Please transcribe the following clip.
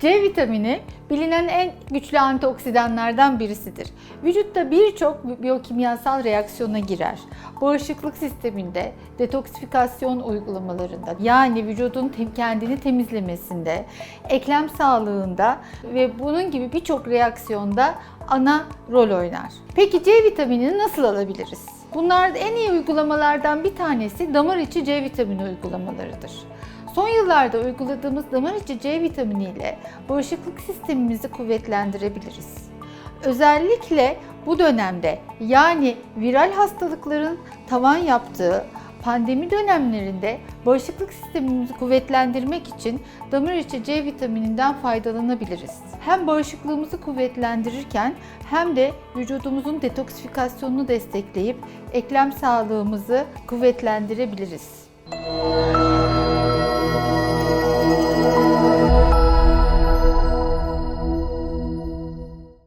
C vitamini bilinen en güçlü antioksidanlardan birisidir. Vücutta birçok biyokimyasal reaksiyona girer. Bağışıklık sisteminde, detoksifikasyon uygulamalarında, yani vücudun kendini temizlemesinde, eklem sağlığında ve bunun gibi birçok reaksiyonda ana rol oynar. Peki C vitaminini nasıl alabiliriz? Bunlar en iyi uygulamalardan bir tanesi damar içi C vitamini uygulamalarıdır. Son yıllarda uyguladığımız damar içi C vitamini ile bağışıklık sistemimizi kuvvetlendirebiliriz. Özellikle bu dönemde yani viral hastalıkların tavan yaptığı pandemi dönemlerinde bağışıklık sistemimizi kuvvetlendirmek için damar içi C vitamininden faydalanabiliriz. Hem bağışıklığımızı kuvvetlendirirken hem de vücudumuzun detoksifikasyonunu destekleyip eklem sağlığımızı kuvvetlendirebiliriz.